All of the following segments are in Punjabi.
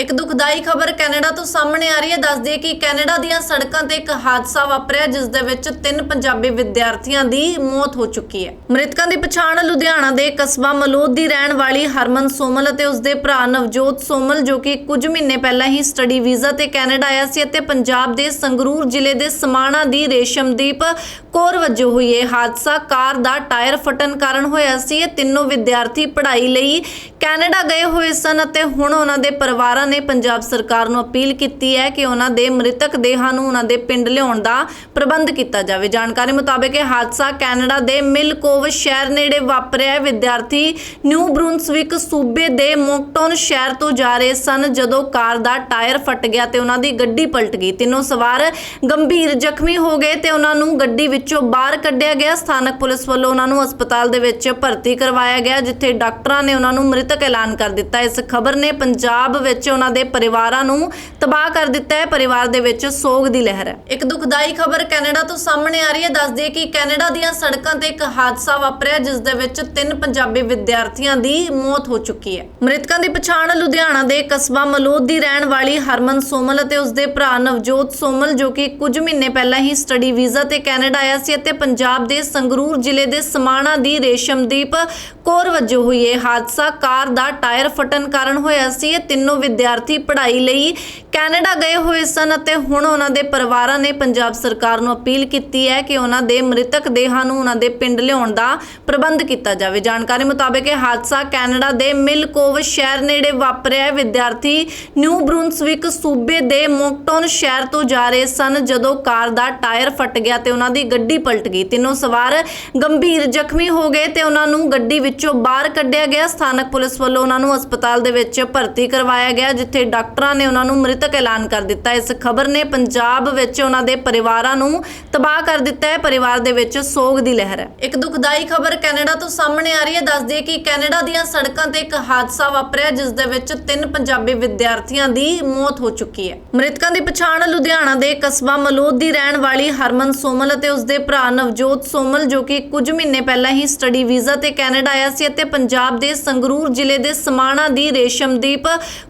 ਇੱਕ ਦੁਖਦਾਈ ਖਬਰ ਕੈਨੇਡਾ ਤੋਂ ਸਾਹਮਣੇ ਆ ਰਹੀ ਹੈ। ਦੱਸਦੀ ਹੈ ਕਿ ਕੈਨੇਡਾ ਦੀਆਂ ਸੜਕਾਂ ਤੇ ਇੱਕ ਹਾਦਸਾ ਵਾਪਰਿਆ, ਜਿਸ ਦੇ ਵਿੱਚ ਤਿੰਨ ਪੰਜਾਬੀ ਵਿਦਿਆਰਥੀਆਂ ਦੀ ਮੌਤ ਹੋ ਚੁੱਕੀ ਹੈ। ਮ੍ਰਿਤਕਾਂ ਦੀ ਪਛਾਣ ਲੁਧਿਆਣਾ ਦੇ ਕਸਬਾ ਮਲੂਦ ਦੀ ਰਹਿਣ ਵਾਲੀ ਹਰਮਨ ਸੋਮਲ ਅਤੇ ਉਸਦੇ ਭਰਾ ਨਵਜੋਤ ਸੋਮਲ, ਜੋ ਕਿ ਕੁਝ ਮਹੀਨੇ ਪਹਿਲਾਂ ਹੀ ਸਟੱਡੀ ਵੀਜ਼ਾ ਤੇ ਕੈਨੇਡਾ ਆਇਆ ਸੀ ਅਤੇ ਪੰਜਾਬ ਦੇ ਸੰਗਰੂਰ ਜ਼ਿਲ੍ਹੇ ਦੇ ਸਮਾਣਾ ਦੀ ਰੇਸ਼ਮਦੀਪ ਕੌਰ ਵਜੋਂ ਹੋਈ ਇਹ ਹਾਦਸਾ। ਕਾਰ ਦਾ ਟਾਇਰ ਫਟਣ ਕਾਰਨ ਹੋਇਆ ਸੀ। ਇਹ ਤਿੰਨੋਂ ਵਿਦਿਆਰਥੀ ਪੜ੍ਹਾਈ ਲਈ ਕੈਨੇਡਾ ਗਏ ਹੋਏ ਸਨ ਅਤੇ ਹੁਣ ਉਹਨਾਂ ਦੇ ਪਰਿਵਾਰਾਂ ਨੇ ਪੰਜਾਬ ਸਰਕਾਰ ਨੂੰ ਅਪੀਲ ਕੀਤੀ ਹੈ ਕਿ ਉਹਨਾਂ ਦੇ ਮ੍ਰਿਤਕ ਦੇਹਾਂ ਨੂੰ ਉਹਨਾਂ ਦੇ ਪਿੰਡ ਲਿਆਉਣ ਦਾ ਪ੍ਰਬੰਧ ਕੀਤਾ ਜਾਵੇ। ਜਾਣਕਾਰੀ ਮੁਤਾਬਕ ਇਹ ਹਾਦਸਾ ਕੈਨੇਡਾ ਦੇ ਮਿਲਕੋਵ ਸ਼ਹਿਰ ਨੇੜੇ ਵਾਪਰਿਆ ਹੈ। ਵਿਦਿਆਰਥੀ ਨਿਊ ਬਰੁਨਸਵਿਕ ਸੂਬੇ ਦੇ ਮੋਕਟਨ ਸ਼ਹਿਰ ਤੋਂ ਜਾ ਰਹੇ ਸਨ ਜਦੋਂ ਕਾਰ ਦਾ ਟਾਇਰ ਫਟ ਗਿਆ ਤੇ ਉਹਨਾਂ ਦੀ ਗੱਡੀ ਪਲਟ ਗਈ। ਤਿੰਨੋਂ ਸਵਾਰ ਗੰਭੀਰ ਜ਼ਖਮੀ ਹੋ ਗਏ ਤੇ ਉਹਨਾਂ ਨੂੰ ਗੱਡੀ ਵਿੱਚੋਂ ਬਾਹਰ ਕੱਢਿਆ ਗਿਆ। ਸਥਾਨਕ ਪੁਲਿਸ ਵੱਲੋਂ ਉਹਨਾਂ ਨੂੰ ਹਸਪਤਾਲ ਦੇ ਵਿੱਚ ਭਰਤੀ ਕਰਵਾਇਆ ਗਿਆ, ਜਿੱਥੇ ਡਾਕਟਰਾਂ ਨੇ ਉਹਨਾਂ ਨੂੰ ਮ੍ਰਿਤਕ ਐਲਾਨ ਕਰ ਦਿੱਤਾ। ਇਸ ਖਬਰ ਨੇ ਪੰਜਾਬ ਵਿੱਚ ਉਹਨਾਂ ਦੇ ਪਰਿਵਾਰਾਂ ਨੂੰ ਤਬਾਹ ਕਰ ਦਿੱਤਾ ਹੈ। ਪਰਿਵਾਰ ਦੇ ਵਿੱਚ ਸੋਗ ਦੀ ਲਹਿਰ ਹੈ। ਇੱਕ ਦੁਖਦਾਈ ਖਬਰ ਕੈਨੇਡਾ ਤੋਂ ਸਾਹਮਣੇ ਆ ਰਹੀ ਹੈ। ਦੱਸਦੀ ਹੈ ਕਿ ਕੈਨੇਡਾ ਦੀਆਂ ਸੜਕਾਂ ਤੇ ਇੱਕ ਹਾਦਸਾ ਵਾਪਰਿਆ, ਜਿਸ ਦੇ ਵਿੱਚ ਤਿੰਨ ਪੰਜਾਬੀ ਵਿਦਿਆਰਥੀਆਂ ਦੀ ਮੌਤ ਹੋ ਚੁੱਕੀ ਹੈ। ਮ੍ਰਿਤਕਾਂ ਦੀ ਪਛਾਣ ਲੁਧਿਆਣਾ ਦੇ ਕਸਬਾ ਮਲੂਦ ਦੀ ਰਹਿਣ ਵਾਲੀ ਹਰਮਨ ਸੋਮਲ ਅਤੇ ਉਸਦੇ ਭਰਾ ਨਵਜੋਤ ਸੋਮਲ, ਜੋ ਕਿ ਕੁਝ ਮਹੀਨੇ ਪਹਿਲਾਂ ਹੀ ਸਟੱਡੀ ਵੀਜ਼ਾ ਤੇ ਕੈਨੇਡਾ ਆਇਆ ਸੀ ਅਤੇ ਪੰਜਾਬ ਦੇ ਸੰਗਰੂਰ ਜ਼ਿਲ੍ਹੇ ਦੇ ਸਮਾਣਾ ਦੀ ਰੇਸ਼ਮਦੀਪ ਕੌਰ ਵਜੋਂ ਹੋਈ ਇਹ ਹਾਦਸਾ। ਕਾਰ ਦਾ ਟਾਇਰ ਫਟਣ ਕਾਰਨ ਹੋਇਆ ਸੀ। ਇਹ ਤਿੰਨੋਂ ਵਿਦਿਆਰਥੀ ਵਿਦਿਆਰਥੀ ਪੜ੍ਹਾਈ ਲਈ ਕੈਨੇਡਾ ਗਏ ਹੋਏ ਸਨ ਅਤੇ ਹੁਣ ਉਹਨਾਂ ਦੇ ਪਰਿਵਾਰਾਂ ਨੇ ਪੰਜਾਬ ਸਰਕਾਰ ਨੂੰ ਅਪੀਲ ਕੀਤੀ ਹੈ ਕਿ ਉਹਨਾਂ ਦੇ ਮ੍ਰਿਤਕ ਦੇਹਾਂ ਨੂੰ ਉਹਨਾਂ ਦੇ ਪਿੰਡ ਲਿਆਉਣ ਦਾ ਪ੍ਰਬੰਧ ਕੀਤਾ ਜਾਵੇ। ਜਾਣਕਾਰੀ ਮੁਤਾਬਕ ਇਹ ਹਾਦਸਾ ਕੈਨੇਡਾ ਦੇ ਮਿਲਕੋਵ ਸ਼ਹਿਰ ਨੇੜੇ ਵਾਪਰਿਆ ਹੈ। ਵਿਦਿਆਰਥੀ ਨਿਊ ਬਰੁਨਸਵਿਕ ਸੂਬੇ ਦੇ ਮੋਕਟਨ ਸ਼ਹਿਰ ਤੋਂ ਜਾ ਰਹੇ ਸਨ ਜਦੋਂ ਕਾਰ ਦਾ ਟਾਇਰ ਫਟ ਗਿਆ ਤੇ ਉਹਨਾਂ ਦੀ ਗੱਡੀ ਪਲਟ ਗਈ। ਤਿੰਨੋਂ ਸਵਾਰ ਗੰਭੀਰ ਜ਼ਖਮੀ ਹੋ ਗਏ ਤੇ ਉਹਨਾਂ ਨੂੰ ਗੱਡੀ ਵਿੱਚੋਂ ਬਾਹਰ ਕੱਢਿਆ ਗਿਆ। ਸਥਾਨਕ ਪੁਲਿਸ ਵੱਲੋਂ ਉਹਨਾਂ ਨੂੰ ਹਸਪਤਾਲ ਦੇ ਵਿੱਚ ਭਰਤੀ ਕਰਵਾਇਆ ਗਿਆ ਜਿੱਥੇ ਡਾਕਟਰਾਂ ਨੇ ਉਹਨਾਂ ਨੂੰ ਮ੍ਰਿਤਕ ਐਲਾਨ ਕਰ ਦਿੱਤਾ। ਇਸ ਖਬਰ ਨੇ ਪੰਜਾਬ ਵਿੱਚ ਉਹਨਾਂ ਦੇ ਪਰਿਵਾਰਾਂ ਨੂੰ ਤਬਾਹ ਕਰ ਦਿੱਤਾ ਹੈ। ਪਰਿਵਾਰ ਦੇ ਵਿੱਚ ਸੋਗ ਦੀ ਲਹਿਰ ਹੈ। ਇੱਕ ਦੁਖਦਾਈ ਖਬਰ ਕੈਨੇਡਾ ਤੋਂ ਸਾਹਮਣੇ ਆ ਰਹੀ ਹੈ। ਦੱਸਦੀ ਹੈ ਕਿ ਕੈਨੇਡਾ ਦੀਆਂ ਸੜਕਾਂ ਤੇ ਇੱਕ ਹਾਦਸਾ ਵਾਪਰਿਆ, ਜਿਸ ਦੇ ਵਿੱਚ ਤਿੰਨ ਪੰਜਾਬੀ ਵਿਦਿਆਰਥੀਆਂ ਦੀ ਮੌਤ ਹੋ ਚੁੱਕੀ ਹੈ। ਮ੍ਰਿਤਕਾਂ ਦੀ ਪਛਾਣ ਲੁਧਿਆਣਾ ਦੇ ਕਸਬਾ ਮਲੋਦ ਦੀ ਰਹਿਣ ਵਾਲੀ ਹਰਮਨ ਸੋਮਲ ਅਤੇ ਉਸਦੇ ਭਰਾ ਨਵਜੋਤ ਸੋਮਲ, ਜੋ ਕਿ ਕੁਝ ਮਹੀਨੇ ਪਹਿਲਾਂ ਹੀ ਸਟੱਡੀ ਵੀਜ਼ਾ ਤੇ ਕੈਨੇਡਾ ਆਇਆ ਸੀ ਅਤੇ ਪੰਜਾਬ ਦੇ ਸੰਗਰੂਰ ਜ਼ਿਲ੍ਹੇ ਦੇ ਸਮਾਣਾ ਦੀ ਰੇਸ਼ਮਦੀਪ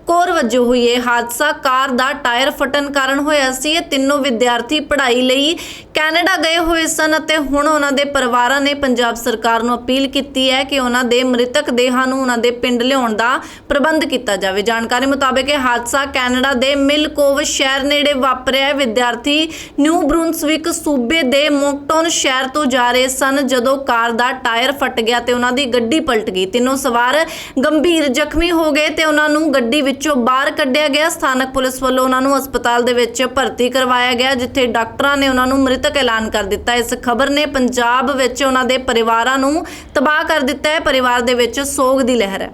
ਕੌਰ ਵਜੋਂ ਹੋਈ ਇਹ ਹਾਦਸਾ। ਕਾਰ ਦਾ ਟਾਇਰ ਫਟਣ ਕਾਰਨ ਹੋਇਆ ਸੀ। ਇਹ ਤਿੰਨੋਂ ਵਿਦਿਆਰਥੀ ਪੜ੍ਹਾਈ ਲਈ ਕੈਨੇਡਾ ਗਏ ਹੋਏ ਸਨ ਅਤੇ ਹੁਣ ਉਹਨਾਂ ਦੇ ਪਰਿਵਾਰਾਂ ਨੇ ਪੰਜਾਬ ਸਰਕਾਰ ਨੂੰ ਅਪੀਲ ਕੀਤੀ ਹੈ ਕਿ ਉਹਨਾਂ ਦੇ ਮ੍ਰਿਤਕ ਦੇਹਾਂ ਨੂੰ ਉਹਨਾਂ ਦੇ ਪਿੰਡ ਲਿਆਉਣ ਦਾ ਪ੍ਰਬੰਧ ਕੀਤਾ ਜਾਵੇ। ਜਾਣਕਾਰੀ ਮੁਤਾਬਕ ਇਹ ਹਾਦਸਾ ਕੈਨੇਡਾ ਦੇ ਮਿਲਕੋਵ ਸ਼ਹਿਰ ਨੇੜੇ ਵਾਪਰਿਆ ਹੈ। ਵਿਦਿਆਰਥੀ ਨਿਊ ਬਰੁਨਸਵਿਕ ਸੂਬੇ ਦੇ ਮੋਕਟਨ ਸ਼ਹਿਰ ਤੋਂ ਜਾ ਰਹੇ ਸਨ। ਜਦੋਂ ਕਾਰ ਦਾ ਟਾਇਰ ਫਟ ਗਿਆ ਤੇ ਉਹਨਾਂ ਦੀ ਗੱਡੀ ਪਲਟ ਗਈ। ਤਿੰਨੋਂ ਸਵਾਰ ਗੰਭੀਰ ਜ਼ਖਮੀ ਹੋ ਗਏ ਤੇ ਉਹਨਾਂ ਨੂੰ ਗੱਡੀ ਵਿੱਚੋਂ ਬਾਹਰ ਕੱਢਿਆ ਗਿਆ। ਸਥਾਨਕ ਪੁਲਿਸ ਵੱਲੋਂ ਉਹਨਾਂ ਨੂੰ ਹਸਪਤਾਲ ਦੇ ਵਿੱਚ ਭਰਤੀ ਕਰਵਾਇਆ ਗਿਆ, ਜਿੱਥੇ ਡਾਕਟਰਾਂ ਨੇ ਉਹਨਾਂ ਨੂੰ ਮ੍ਰਿਤਕ ਐਲਾਨ ਕਰ ਦਿੱਤਾ। ਇਸ ਖਬਰ ਨੇ ਪੰਜਾਬ ਵਿੱਚ ਉਹਨਾਂ ਦੇ ਪਰਿਵਾਰਾਂ ਨੂੰ ਤਬਾਹ ਕਰ ਦਿੱਤਾ ਹੈ। ਪਰਿਵਾਰ ਦੇ ਵਿੱਚ ਸੋਗ ਦੀ ਲਹਿਰ ਹੈ।